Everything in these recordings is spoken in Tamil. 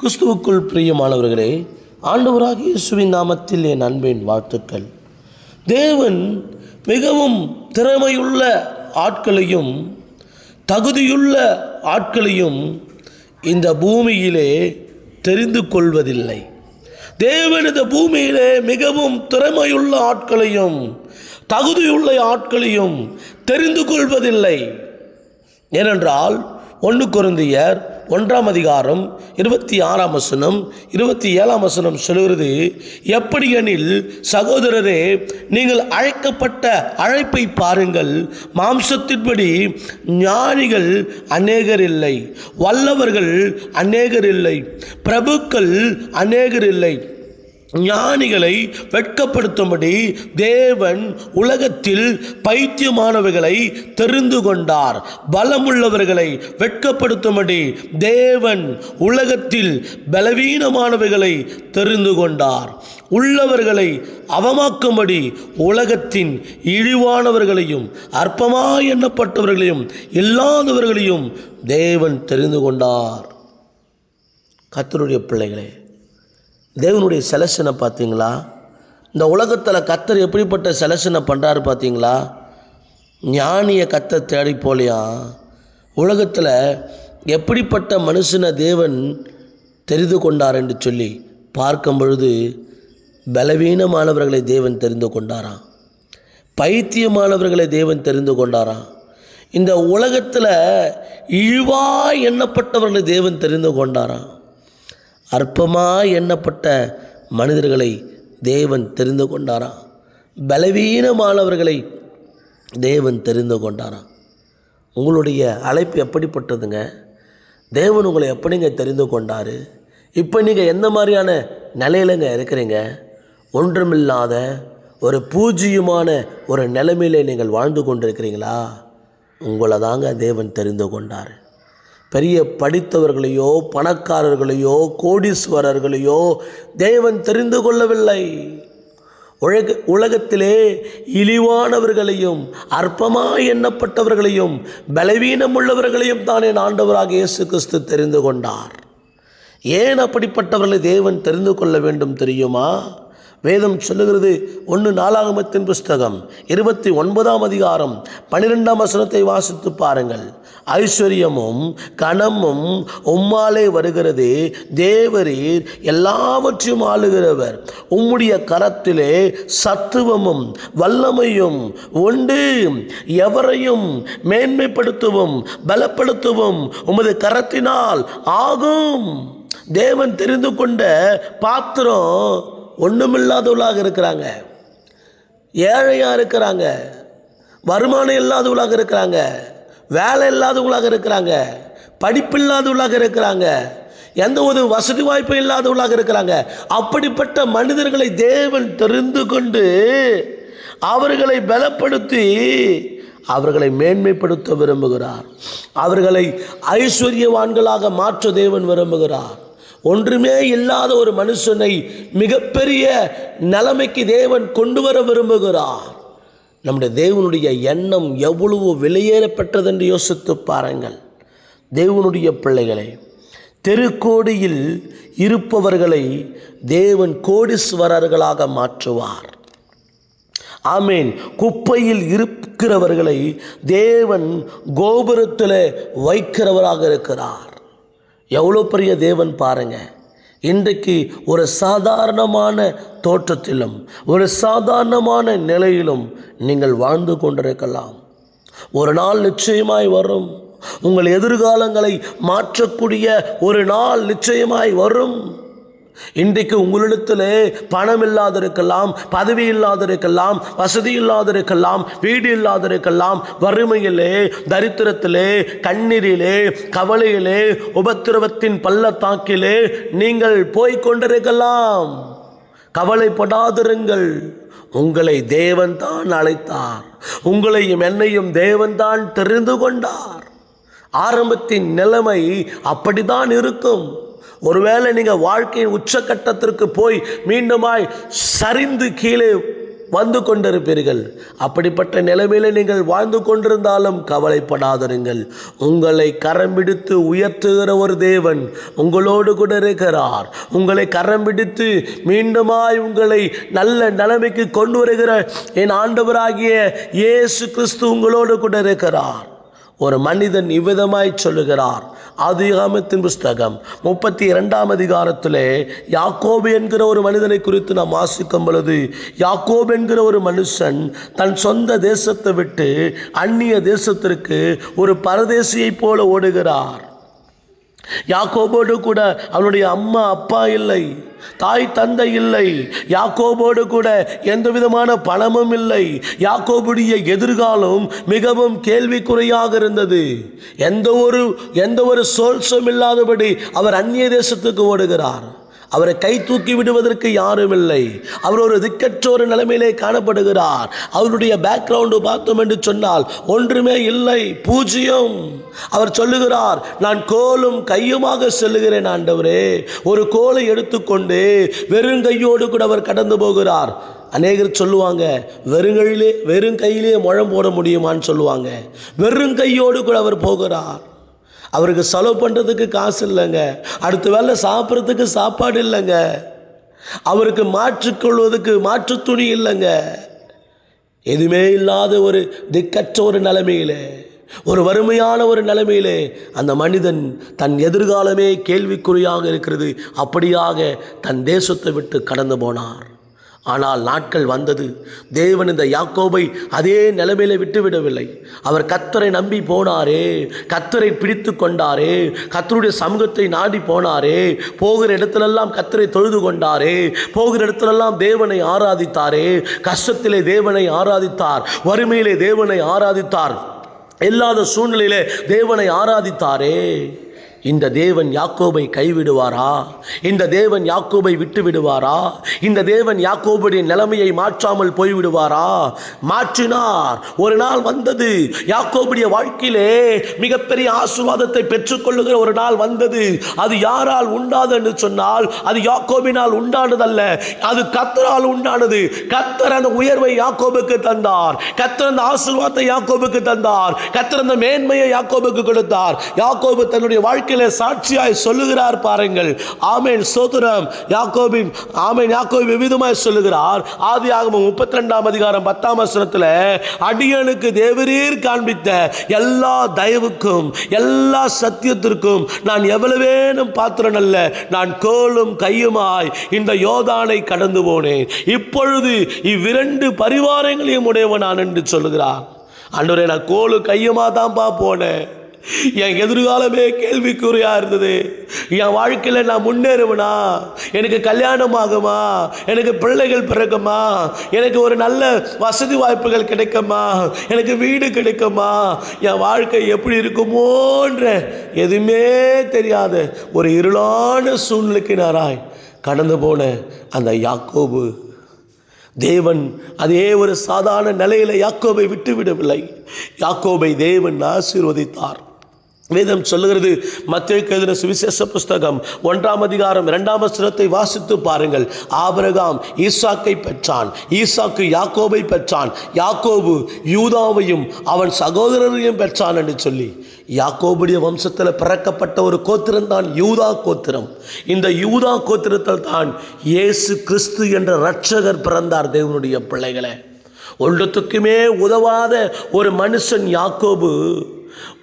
கிறிஸ்துவுக்குள் பிரியமானவர்களே ஆண்டவராக இயேசுவின் நாமத்தில் என் அன்பின் வாழ்த்துக்கள். தேவன் மிகவும் திறமையுள்ள ஆட்களையும் தகுதியுள்ள ஆட்களையும் இந்த பூமியிலே தெரிந்து கொள்வதில்லை. தேவன் இந்த பூமியிலே மிகவும் திறமையுள்ள ஆட்களையும் தகுதியுள்ள ஆட்களையும் தெரிந்து கொள்வதில்லை. ஏனென்றால் ஒன்று குருந்தியர் ஒன்றாம் அதிகாரம் இருபத்தி ஆறாம் வசனம் இருபத்தி ஏழாம் வசனம் சொல்கிறது எப்படியெனில் சகோதரரே நீங்கள் அழைக்கப்பட்ட அழைப்பை பாருங்கள் மாம்சத்தின்படி ஞானிகள் அநேகர் இல்லை வல்லவர்கள் அநேகர் இல்லை பிரபுக்கள் அநேகர் இல்லை. ஞானிகளை வெட்கப்படுத்தும்படி தேவன் உலகத்தில் பைத்தியமானவர்களை தெரிந்து கொண்டார். பலமுள்ளவர்களை வெட்கப்படுத்தும்படி தேவன் உலகத்தில் பலவீனமானவர்களை தெரிந்து கொண்டார். உள்ளவர்களை அவமாக்கும்படி உலகத்தின் இழிவானவர்களையும் அற்பமாய் எண்ணப்பட்டவர்களையும் இல்லாதவர்களையும் தேவன் தெரிந்து கொண்டார். கத்தருடைய பிள்ளைகளே தேவனுடைய செலக்ஷனை பார்த்தீங்களா? இந்த உலகத்தில் கத்தர் எப்படிப்பட்ட செலக்ஷனை பண்ணுறாரு பார்த்தீங்களா? ஞானிய கத்த தேடி போலையா? உலகத்தில் எப்படிப்பட்ட மனுஷனை தேவன் தெரிந்து கொண்டார் என்று சொல்லி பார்க்கும் பொழுது பலவீனமானவர்களை தேவன் தெரிந்து கொண்டாராம் பைத்தியமானவர்களை தேவன் தெரிந்து கொண்டாராம் இந்த உலகத்தில் இழிவாய் எண்ணப்பட்டவர்களை தேவன் தெரிந்து கொண்டாராம் அற்பமாக எண்ணப்பட்ட மனிதர்களை தேவன் தெரிந்து கொண்டாராம். பலவீனமானவர்களை தேவன் தெரிந்து கொண்டாராம். உங்களுடைய அழைப்பு எப்படிப்பட்டதுங்க? தேவன் உங்களை எப்படிங்க தெரிந்து கொண்டார்? இப்போ நீங்கள் எந்த மாதிரியான நிலையிலங்க இருக்கிறீங்க? ஒன்றுமில்லாத ஒரு பூஜ்ஜியமான ஒரு நிலைமையில நீங்கள் வாழ்ந்து கொண்டிருக்கிறீங்களா? உங்களை தாங்க தேவன் தெரிந்து கொண்டார். பெரிய படித்தவர்களையோ பணக்காரர்களையோ கோடீஸ்வரர்களையோ தேவன் தெரிந்து கொள்ளவில்லை. உலக உலகத்திலே இழிவானவர்களையும் அற்பமாய் எண்ணப்பட்டவர்களையும் பலவீனம் உள்ளவர்களையும் தானே ஆண்டவராக இயேசு கிறிஸ்து தெரிந்து கொண்டார். ஏன் அப்படிப்பட்டவர்களை தேவன் தெரிந்து கொள்ள வேண்டும் தெரியுமா? வேதம் சொல்லுகிறது. ஒன்று நாலாகமத்தின் புஸ்தகம் இருபத்தி ஒன்பதாம் அதிகாரம் பன்னிரெண்டாம் வசனத்தை வாசித்து பாருங்கள். ஐஸ்வர்யமும் கணமும் உம்மாலே வருகிறது. தேவரீர் எல்லாவற்றையும் ஆளுகிறவர். உம்முடைய கரத்திலே சத்துவமும் வல்லமையும் உண்டு. எவரையும் மேன்மைப்படுத்தவும் பலப்படுத்தவும் உமது கரத்தினால் ஆகும். தேவன் தெரிந்து கொண்ட பாத்திரம் ஒன்றுமில்லாதவளாக இருக்கிறாங்க. ஏழையாக இருக்கிறாங்க. வருமானம் இல்லாதவளாக இருக்கிறாங்க. வேலை இல்லாதவங்களாக இருக்கிறாங்க. படிப்பு இல்லாதவளாக இருக்கிறாங்க. எந்த ஒரு வசதி வாய்ப்பும் இல்லாதவளாக இருக்கிறாங்க. அப்படிப்பட்ட மனிதர்களை தேவன் தெரிந்து கொண்டு அவர்களை பலப்படுத்தி அவர்களை மேன்மைப்படுத்த விரும்புகிறார். அவர்களை ஐஸ்வர்யவான்களாக மாற்ற தேவன் விரும்புகிறார். ஒன்றுமே இல்லாத ஒரு மனுஷனை மிகப்பெரிய நிலைமைக்கு தேவன் கொண்டு வர விரும்புகிறார். நம்முடைய தேவனுடைய எண்ணம் எவ்வளவு வெளியேறப்பட்டது என்று யோசித்து பாருங்கள். தேவனுடைய பிள்ளைகளை தெருக்கோடியில் இருப்பவர்களை தேவன் கோடீஸ்வரர்களாக மாற்றுவார். ஆமீன். குப்பையில் இருக்கிறவர்களை தேவன் கோபுரத்தில் வைக்கிறவராக இருக்கிறார். எவ்வளோ பெரிய தேவன் பாருங்க. இன்றைக்கு ஒரு சாதாரணமான தோற்றத்திலும் ஒரு சாதாரணமான நிலையிலும் நீங்கள் வாழ்ந்து கொண்டிருக்கலாம். ஒரு நாள் நிச்சயமாய் வரும். உங்கள் எதிர்காலங்களை மாற்றக்கூடிய ஒரு நாள் நிச்சயமாய் வரும். இன்றைக்கு உங்களிடத்தில் பணம் இல்லாதிருக்கலாம் பதவி இல்லாதிருக்கலாம் வசதி இல்லாதிருக்கலாம் வீடு இல்லாதிருக்கலாம் வறுமையிலே தரித்திரத்திலே கண்ணீரிலே கவலையிலே உபத்திரவத்தின் பள்ளத்தாக்கிலே நீங்கள் போய்க் கொண்டிருக்கலாம் கவலைப்படாதிருங்கள். உங்களை தேவன் தான் அழைத்தார். உங்களையும் என்னையும் தேவன் தான் தெரிந்து கொண்டார். ஆரம்பத்தின் நிலைமை அப்படித்தான் இருக்கும். ஒருவேளை நீங்கள் வாழ்க்கையின் உச்சக்கட்டத்திற்கு போய் மீண்டுமாய் சரிந்து கீழே வந்து கொண்டிருப்பீர்கள். அப்படிப்பட்ட நிலைமையில் நீங்கள் வாழ்ந்து கொண்டிருந்தாலும் கவலைப்படாதிருங்கள். உங்களை கரம் பிடித்து உயர்த்துகிற ஒரு தேவன் உங்களோடு கூட இருக்கிறார். உங்களை கரம் பிடித்து மீண்டுமாய் உங்களை நல்ல நிலைமைக்கு கொண்டு வருகிற என் ஆண்டவராகிய இயேசு கிறிஸ்து உங்களோடு கூட இருக்கிறார். ஒரு மனிதன் இவ்விதமாய் சொல்லுகிறார். ஆதிகாமத்தின் புஸ்தகம் முப்பத்தி இரண்டாம் அதிகாரத்திலே யாக்கோபு என்கிற ஒரு மனிதனை குறித்து நாம் வாசிக்கும் பொழுது யாக்கோபு என்கிற ஒரு மனுஷன் தன் சொந்த தேசத்தை விட்டு அந்நிய தேசத்திற்கு ஒரு பரதேசியைப் போல ஓடுகிறார். யாக்கோபோடு கூட அவனுடைய அம்மா அப்பா இல்லை தாய் தந்தை இல்லை யாக்கோபோடு கூட எந்த விதமான பணமும் இல்லை. யாக்கோபுடைய எதிர்காலம் மிகவும் கேள்விக்குறையாக இருந்தது. எந்த ஒரு எந்த ஒரு சோல்சம் இல்லாதபடி அவர் அந்நிய தேசத்துக்கு ஓடுகிறார். அவரை கை தூக்கி விடுவதற்கு யாரும் இல்லை. அவர் ஒரு திக்கற்றோரு நிலைமையிலே காணப்படுகிறார். அவருடைய பேக்ரவுண்டு பார்த்தோம் என்று சொன்னால் ஒன்றுமே இல்லை பூஜ்ஜியம். அவர் சொல்லுகிறார் நான் கோலும் கையுமாக செல்லுகிறேன் ஆண்டவரே. ஒரு கோலை எடுத்துக்கொண்டு வெறும் கையோடு கூட அவர் கடந்து போகிறார். அநேகர் சொல்லுவாங்க வெறுங்கையிலே வெறும் கையிலே முழம் போட முடியுமான்னு சொல்லுவாங்க. வெறும் கையோடு கூட அவர் போகிறார். அவருக்கு செலவு பண்ணுறதுக்கு காசு இல்லைங்க. அடுத்த வேலை சாப்பிட்றதுக்கு சாப்பாடு இல்லைங்க. அவருக்கு மாற்றிக்கொள்வதற்கு மாற்று துணி இல்லைங்க. எதுவுமே இல்லாத ஒரு திக்கற்ற ஒரு நிலைமையிலே ஒரு வறுமையான ஒரு நிலைமையிலே அந்த மனிதன் தன் எதிர்காலமே கேள்விக்குறியாக இருக்கிறது. அப்படியாக தன் தேசத்தை விட்டு கடந்து போனார். ஆனால் நாட்கள் வந்தது. தேவன் இந்த யாக்கோபை அதே நிலைமையில விட்டுவிடவில்லை. அவர் கத்தரை நம்பி போனாரே கத்தரை பிடித்து கொண்டாரே கத்தருடைய சமூகத்தை நாடி போனாரே போகிற இடத்திலெல்லாம் கத்தரை தொழுது கொண்டாரே போகிற இடத்திலெல்லாம் தேவனை ஆராதித்தாரே கஷ்டத்திலே தேவனை ஆராதித்தார் வறுமையிலே தேவனை ஆராதித்தார் இல்லாத சூழ்நிலையிலே தேவனை ஆராதித்தாரே. இந்த தேவன் யாக்கோபை கைவிடுவாரா? இந்த தேவன் யாக்கோபை விட்டு விடுவாரா இந்த தேவன் யாக்கோபுடைய நிலைமையை மாற்றாமல் போய்விடுவாரா? மாற்றினார். ஒரு நாள் வந்தது. யாக்கோபுடைய வாழ்க்கையிலே மிகப்பெரிய ஆசீர்வாதத்தை பெற்றுக்கொள்ளுகிற ஒரு நாள் வந்தது. அது யாரால் உண்டாது என்று சொன்னால் அது யாக்கோபினால் உண்டானதல்ல. அது கத்தரால் உண்டானது. கத்தர் அந்த உயர்வை யாக்கோபுக்கு தந்தார். கத்தர் அந்த ஆசீர்வாதத்தை யாக்கோபுக்கு தந்தார். கத்தர் அந்த மேன்மையை யாக்கோபுக்கு கொடுத்தார். யாக்கோபு தன்னுடைய வாழ்க்கை வாழ்க்கையில சாட்சியாய் சொல்லுகிறார் பாருங்கள். ஆமேன் சோதரம் யாக்கோபின் ஆமேன் யாக்கோபி விவிதமாய் சொல்லுகிறார். ஆதி ஆகமும் முப்பத்தி ரெண்டாம் அதிகாரம் பத்தாம் வசனத்தில் அடியனுக்கு தேவரீர் காண்பித்த எல்லா தயவுக்கும் எல்லா சத்தியத்திற்கும் நான் எவ்வளவேனும் பாத்திரன் அல்ல. நான் கோலும் கையுமாய் இந்த யோதானை கடந்து போனேன். இப்பொழுது இவ்விரண்டு பரிவாரங்களையும் உடையவன் நான் என்று சொல்லுகிறார். அன்றரை நான் கோலு கையுமா தான்ப்பா போனேன். என் எதிர்காலமே கேள்விக்குறியா இருந்தது. என் வாழ்க்கையில் நான் முன்னேறுவனா? எனக்கு கல்யாணம் ஆகுமா எனக்கு பிள்ளைகள் பிறக்குமா? எனக்கு ஒரு நல்ல வசதி வாய்ப்புகள் கிடைக்குமா? எனக்கு வீடு கிடைக்குமா? என் வாழ்க்கை எப்படி இருக்குமோன்ற எதுவுமே தெரியாத ஒரு இருளான சூழ்நிலைக்கு நாராய் கடந்து போன அந்த யாக்கோபு. தேவன் அதே ஒரு சாதாரண நிலையில் யாக்கோபை விட்டு விடவில்லை யாக்கோபை தேவன் ஆசீர்வதித்தார். வேதம் சொல்லுகிறது மத்திய எழுதின சுவிசேஷ புஸ்தகம் ஒன்றாம் அதிகாரம் இரண்டாம் வசனத்தை வாசித்து பாருங்கள். ஆபரகாம் ஈசாக்கை பெற்றான் ஈசாக்கு யாக்கோபை பெற்றான் யாக்கோபு யூதாவையும் அவன் சகோதரரையும் பெற்றான் என்று சொல்லி. யாக்கோபுடைய வம்சத்தில் பிறக்கப்பட்ட ஒரு கோத்திரம் தான் யூதா கோத்திரம். இந்த யூதா கோத்திரத்தில் தான் இயேசு கிறிஸ்து என்ற இரட்சகர் பிறந்தார் தேவனுடைய பிள்ளைகளை. ஒன்றத்துக்குமே உதவாத ஒரு மனுஷன் யாக்கோபு.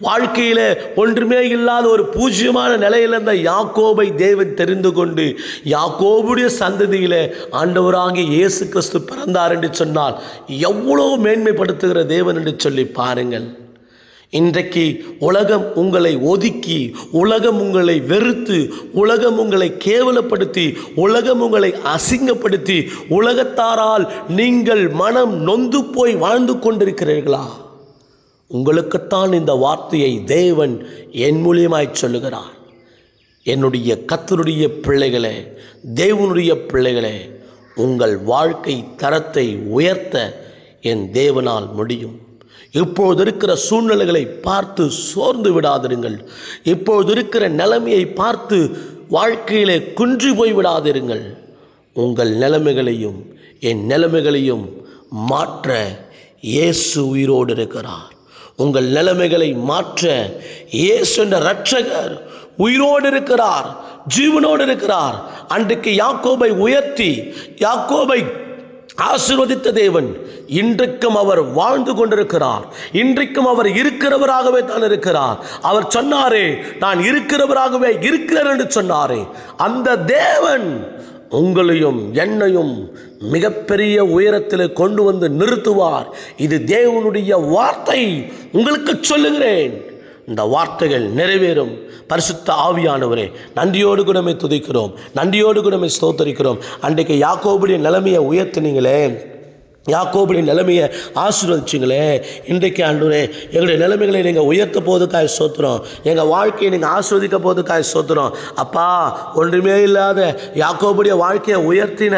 வாழ்க்கையில ஒன்றுமே இல்லாத ஒரு பூஜ்யமான நிலையில் இருந்த யாக்கோபை தேவன் தெரிந்து கொண்டு யாக்கோபுடைய சந்ததியில ஆண்டவராகிய இயேசு கிறிஸ்து பிறந்தார் என்று சொன்னால் எவ்வளோ மேன்மைப்படுத்துகிற தேவன் என்று சொல்லி பாருங்கள். இன்றைக்கு உலகம் உங்களை ஒதுக்கி உலகம் உங்களை வெறுத்து உலகம் உங்களை கேவலப்படுத்தி உலகம் உங்களை அசிங்கப்படுத்தி உலகத்தாரால் நீங்கள் மனம் நொந்து போய் வாழ்ந்து கொண்டிருக்கிறீர்களா? உங்களுக்குத்தான் இந்த வார்த்தையை தேவன் என் மூலியமாய் சொல்லுகிறார். என்னுடைய கத்தருடைய பிள்ளைகளே தேவனுடைய பிள்ளைகளே உங்கள் வாழ்க்கை தரத்தை உயர்த்த என் தேவனால் முடியும். இப்போது இருக்கிற சூழ்நிலைகளை பார்த்து சோர்ந்து விடாதிருங்கள். இப்போது இருக்கிற நிலைமையை பார்த்து வாழ்க்கையிலே குன்றி போய் விடாதிருங்கள். உங்கள் நிலைமைகளையும் என் நிலைமைகளையும் மாற்ற இயேசு உயிரோடு இருக்கிறார். உங்கள் நிலைமைகளை மாற்ற இயேசு என்ற ரட்சகர் உயிரோடு இருக்கிறார் ஜீவனோடு இருக்கிறார். அன்றைக்கு யாக்கோபை உயர்த்தி யாக்கோபை ஆசிர்வதித்த தேவன் இன்றைக்கும் அவர் வாழ்ந்து கொண்டிருக்கிறார். இன்றைக்கும் அவர் இருக்கிறவராகவே தான் இருக்கிறார். அவர் சொன்னாரே நான் இருக்கிறவராகவே இருக்கிறேன் என்று சொன்னாரே. அந்த தேவன் உங்களையும் என்னையும் மிகப்பெரிய உயரத்தில் கொண்டு வந்து நிறுத்துவார். இது தேவனுடைய வார்த்தை. உங்களுக்கு சொல்லுகிறேன். இந்த வார்த்தைகள் நிறைவேறும். பரிசுத்த ஆவியானவரே நன்றியோடு கூடமே துதிக்கிறோம். நன்றியோடு கூடமே ஸ்தோத்தரிக்கிறோம். அன்றைக்கு யாக்கோபுடைய நிலைமையை உயர்த்தினீங்களே. யாக்கோபுடைய நிலைமையை ஆசீர்வதிச்சிங்களே. இன்றைக்கு ஆண்டூரே எங்களுடைய நிலைமைகளை நீங்கள் உயர்த்த போதுக்காய் சோத்துறோம் எங்கள் வாழ்க்கையை நீங்கள் ஆஸ்வதிக்க போதுக்காய் சோத்துறோம் அப்பா ஒன்றுமே இல்லாத யாக்கோபுடைய வாழ்க்கையை உயர்த்தின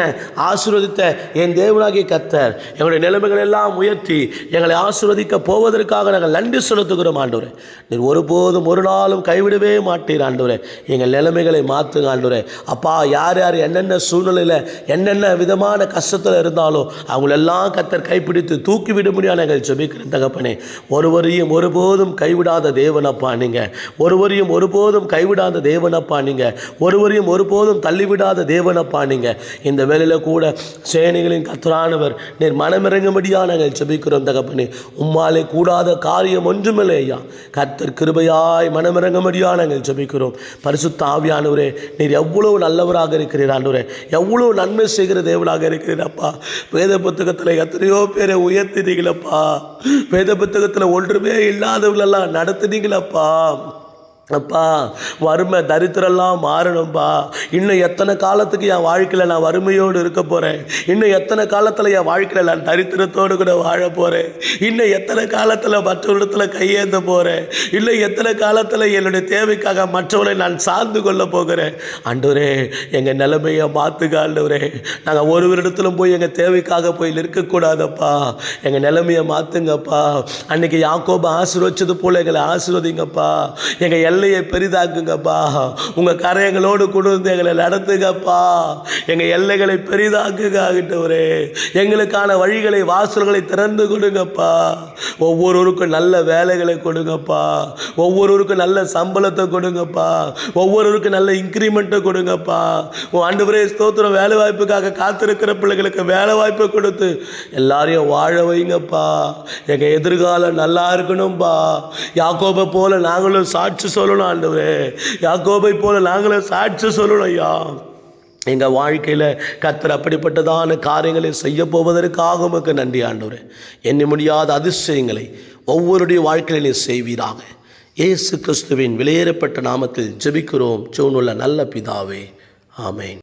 ஆசீர்வதித்த என் தேவனாகிய கத்தர் எங்களுடைய நிலைமைகள் எல்லாம் உயர்த்தி எங்களை ஆசீர்வதிக்க போவதற்காக நாங்கள் நன்றி செலுத்துகிறோம் ஆண்டவரே. நீர் ஒருபோதும் ஒரு நாளும் கைவிடவே மாட்டீர் ஆண்டவரே. எங்கள் நிலைமைகளை மாற்றுங்க ஆண்டூரே அப்பா யார் யார் என்னென்ன சூழ்நிலையில் என்னென்ன விதமான கஷ்டத்தில் இருந்தாலும் அவங்களெல்லாம் கத்தர் கைப்பிடித்து தூக்கி விட முடியாது நாங்கள் ஜெபிக்கிறேன் தகப்பனே. ஒருவரையும் ஒருபோதும் கைவிடாத தேவனப்பா நீங்கள் ஒருவரையும் ஒருபோதும் கைவிடாத தேவனப்பா நீங்கள் ஒருவரையும் ஒருபோதும் தள்ளிவிடாத தேவனப்பா நீங்கள் இந்த வேலையில் கூட சேனைகளின் கத்தரானவர் நீர் மனமிறங்கும்படியாக நாங்கள் ஜெபிக்கிறோம் தகப்பனே. உம்மாலே கூடாத காரியம் ஒன்றுமில்லை ஐயா. கத்தர் கிருபையாய் மனமிறங்கும்படியாக நாங்கள் ஜெபிக்கிறோம். பரிசுத்த ஆவியானவரே நீர் எவ்வளவு நல்லவராக இருக்கிறீர் ஆண்டவரே. எவ்வளவு நன்மை செய்கிற தேவனாக இருக்கிறீர் அப்பா. வேத புத்தகத்தில் எத்தனையோ பேரை உயர்த்தினீங்களப்பா. வேத புத்தகத்தில் ஒன்றுமே இல்லாதவங்களெல்லாம் நடத்துனீங்களப்பா. அப்பா வறுமை தரித்திரெல்லாம் மாறணும்ப்பா இன்னும் எத்தனை காலத்துக்கு என் வாழ்க்கையில் நான் வறுமையோடு இருக்க போகிறேன் இன்னும் எத்தனை காலத்தில் என் வாழ்க்கையில் நான் தரித்திரத்தோடு கூட வாழ போகிறேன் இன்னும் எத்தனை காலத்தில் மற்றவரிடத்துல கையேந்த போகிறேன் இன்னும் எத்தனை காலத்தில் என்னுடைய தேவைக்காக மற்றவரை நான் சார்ந்து கொள்ள போகிறேன்? ஆண்டவரே எங்கள் நிலைமையை மாற்றுக ஆண்டவரே. நாங்கள் ஒருவரிடத்திலும் போய் எங்கள் தேவைக்காக போய் நிற்கக்கூடாதப்பா. எங்கள் நிலைமையை மாற்றுங்கப்பா அன்னைக்கு யாக்கோபை ஆசீர்வச்சது போல் எங்களை ஆசீர்வதிங்கப்பா. எங்கள் எல்லையை பெரிதாக்குங்கப்பா. உங்கள் கரையங்களோடு கொடுத்து எங்களை நடத்துங்கப்பா. எங்கள் எல்லைகளை பெரிதாக்குங்க ஆகிட்டவரே எங்களுக்கான வழிகளை வாசல்களை திறந்து கொடுங்கப்பா. ஒவ்வொருவருக்கும் நல்ல வேலைகளை கொடுங்கப்பா. ஒவ்வொருவருக்கும் நல்ல சம்பளத்தை கொடுங்கப்பா. ஒவ்வொருவருக்கும் நல்ல இன்க்ரிமெண்ட்டை கொடுங்கப்பா. உன் ஆண்டவரே ஸ்தோத்திரம் வேலை வாய்ப்புக்காக காத்திருக்கிற பிள்ளைகளுக்கு வேலை வாய்ப்பை கொடுத்து எல்லாரையும் வாழ வைங்கப்பா. எங்கள் எதிர்காலம் நல்லா இருக்கணும்ப்பா யாக்கோபை போல நாங்களும் சாட்சி சொல்லணும் ஆண்டவரே. யாக்கோபை போல நாங்களும் சாட்சி சொல்லணும் ஐயா. எங்கள் வாழ்க்கையில் கத்தர் அப்படிப்பட்டதான காரியங்களை செய்ய போவதற்காக உமக்கு நன்றி ஆண்டவரே. எண்ணி முடியாத அதிசயங்களை ஒவ்வொருடைய வாழ்க்கையில நீ செய்வீராக. இயேசு கிறிஸ்துவின் வெளியேறப்பட்ட நாமத்தில் ஜெபிக்கிறோம். சூனுள்ள நல்ல பிதாவே. ஆமேன்.